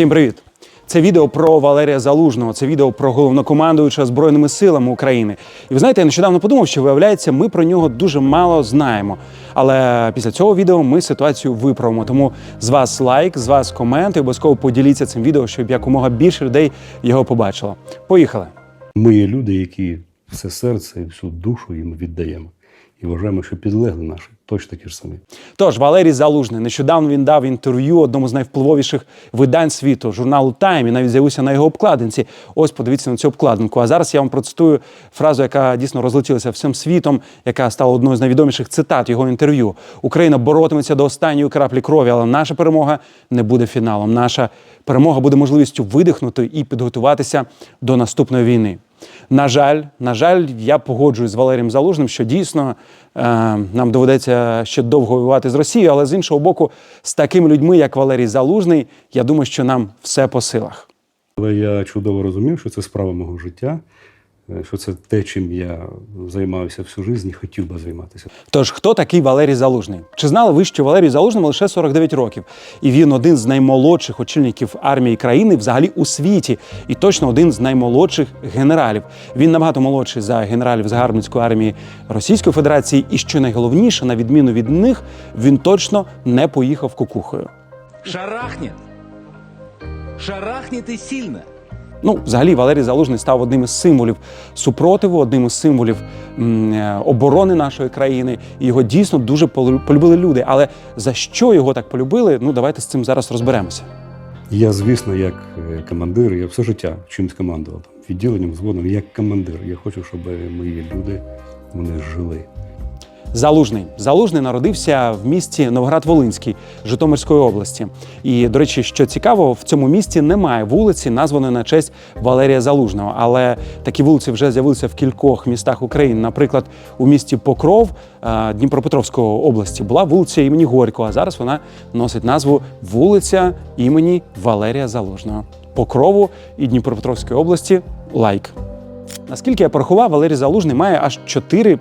Всім привіт! Це відео про Валерія Залужного, це відео про головнокомандуюча Збройними силами України. І ви знаєте, я нещодавно подумав, що виявляється, ми про нього дуже мало знаємо. Але після цього відео ми ситуацію виправимо. Тому з вас лайк, з вас комент і обов'язково поділіться цим відео, щоб якомога більше людей його побачило. Поїхали! Ми є люди, які все серце і всю душу їм віддаємо. І вважаємо, що підлегли наші точно такі ж самі. Тож Валерій Залужний нещодавно він дав інтерв'ю одному з найвпливовіших видань світу журналу Тайм і навіть з'явився на його обкладинці. Ось подивіться на цю обкладинку. А зараз я вам процитую фразу, яка дійсно розлетілася всім світом, яка стала одною з найвідоміших цитат його інтерв'ю. Україна боротиметься до останньої краплі крові, але наша перемога не буде фіналом. Наша перемога буде можливістю видихнути і підготуватися до наступної війни. На жаль, на жаль, я погоджуюсь з Валерієм Залужним, що дійсно е, нам доведеться ще довго воювати з Росією, але з іншого боку, з такими людьми, як Валерій Залужний, я думаю, що нам все по силах. Але я чудово розумів, що це справа мого життя, що це те, чим я займався всю життя і хотів би займатися. Тож, хто такий Валерій Залужний? Чи знали ви, що Валерій Залужному лише 49 років, і він один з наймолодших очільників армії країни взагалі у світі, і точно один з наймолодших генералів. Він набагато молодший за генералів Загарбницької армії Російської Федерації, і що найголовніше, на відміну від них, він точно не поїхав кукухою. Шарахнет. Шарахнет и сильно. Ну, взагалі, Валерій Залужний став одним із символів супротиву, одним із символів е, оборони нашої країни. І його дійсно дуже полю- полюбили люди. Але за що його так полюбили? Ну, давайте з цим зараз розберемося. Я, звісно, як е, командир, я все життя чимось командував відділенням, згодом, як командир. Я хочу, щоб мої люди вони жили. Залужний Залужний народився в місті Новоград-Волинський Житомирської області. І, до речі, що цікаво, в цьому місті немає вулиці, названої на честь Валерія Залужного. Але такі вулиці вже з'явилися в кількох містах України. Наприклад, у місті Покров е, Дніпропетровської області була вулиця імені Горького. А зараз вона носить назву вулиця імені Валерія Залужного. Покрову і Дніпропетровської області лайк. Наскільки я порахував, Валерій Залужний має аж чотири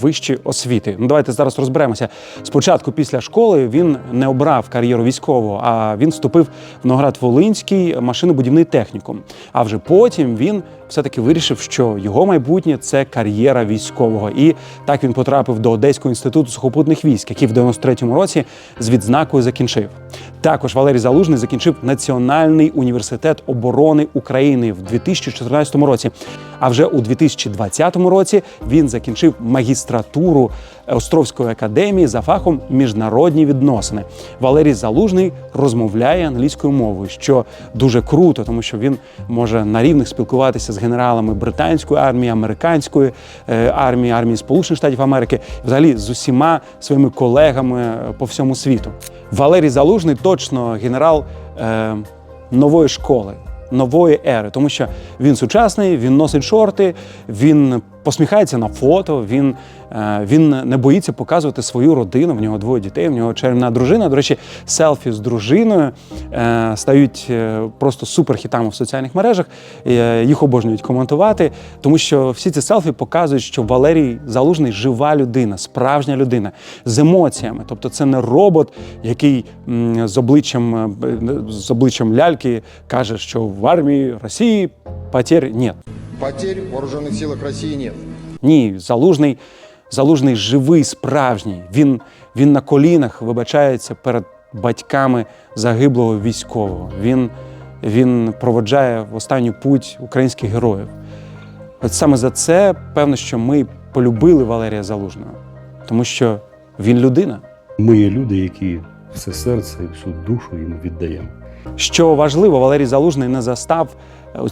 вищі освіти. Ну давайте зараз розберемося. Спочатку, після школи, він не обрав кар'єру військового, а він вступив в Новоград-Волинський машинобудівний технікум. А вже потім він все-таки вирішив, що його майбутнє це кар'єра військового. І так він потрапив до Одеського інституту сухопутних військ, який в 93-му році з відзнакою закінчив. Також Валерій Залужний закінчив Національний університет оборони України в 2014 році. А вже у 2020 році він закінчив магістратуру Островської академії за фахом міжнародні відносини. Валерій Залужний розмовляє англійською мовою, що дуже круто, тому що він може на рівних спілкуватися з генералами британської армії, американської е, армії, армії Сполучених Штатів Америки, взагалі з усіма своїми колегами е, по всьому світу. Валерій Залужний точно генерал е, нової школи. Нової ери, тому що він сучасний, він носить шорти, він посміхається на фото, він, е, він не боїться показувати свою родину. В нього двоє дітей, в нього чарівна дружина. До речі, селфі з дружиною е, стають е, просто суперхітами в соціальних мережах. Їх обожнюють коментувати, тому що всі ці селфі показують, що Валерій Залужний жива людина, справжня людина з емоціями. Тобто, це не робот, який з обличчям з обличчям ляльки каже, що в армії Росії потерь нет. Потерь в вооруженных силах России нет. Ні, залужний, залужний живий, справжній. Він, він на колінах вибачається перед батьками загиблого військового. Він, він проводжає в останню путь українських героїв. От саме за це певно, що ми полюбили Валерія Залужного, тому що він людина. Ми є люди, які все серце і всю душу їм віддаємо. Що важливо, Валерій Залужний не застав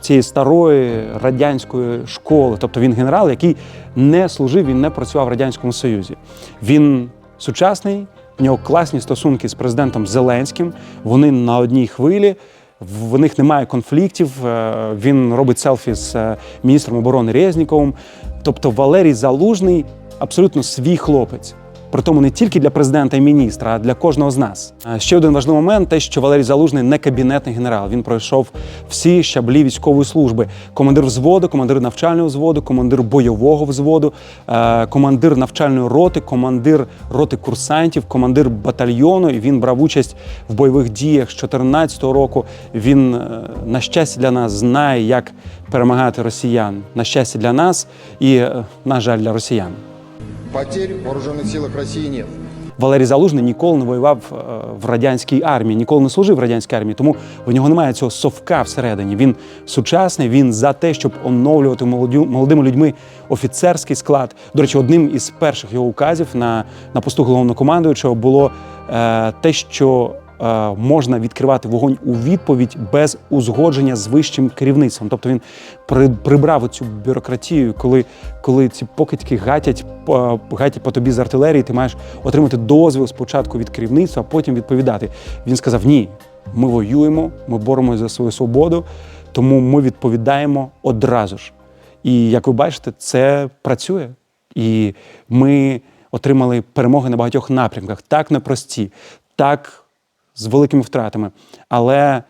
цієї старої радянської школи. Тобто він генерал, який не служив, він не працював в Радянському Союзі. Він сучасний, в нього класні стосунки з президентом Зеленським. Вони на одній хвилі. В них немає конфліктів. е, Він робить селфі з е, міністром оборони Резніковим. Тобто Валерій Залужний абсолютно свій хлопець. Притому не тільки для президента і міністра, а для кожного з нас. Е, Ще один важливий момент: те, що Валерій Залужний не кабінетний генерал. Він пройшов всі щаблі військової служби: командир взводу, командир навчального взводу, командир бойового взводу, е, командир навчальної роти, командир роти курсантів, командир батальйону. І він брав участь в бойових діях з 2014 року. Він, е, на щастя, для нас знає, як перемагати росіян. На щастя для нас і, на жаль, для росіян. Потерь в вооруженных силах России нет. Валерій Залужний ніколи не воював е, в радянській армії, ніколи не служив в радянській армії, тому в нього немає цього совка всередині. Він сучасний, він за те, щоб оновлювати молодими людьми офіцерський склад. До речі, одним із перших його указів на, на посту головнокомандуючого було е, те, що можна відкривати вогонь у відповідь без узгодження з вищим керівництвом. Тобто він при, прибрав цю бюрократію, коли, коли ці покидьки гатять, по- гатять по тобі з артилерії, ти маєш отримати дозвіл спочатку від керівництва, а потім відповідати. Він сказав: ні, ми воюємо, ми боремося за свою свободу, тому ми відповідаємо одразу ж. І як ви бачите, це працює. І ми отримали перемоги на багатьох напрямках, так непрості, так з великими втратами. Але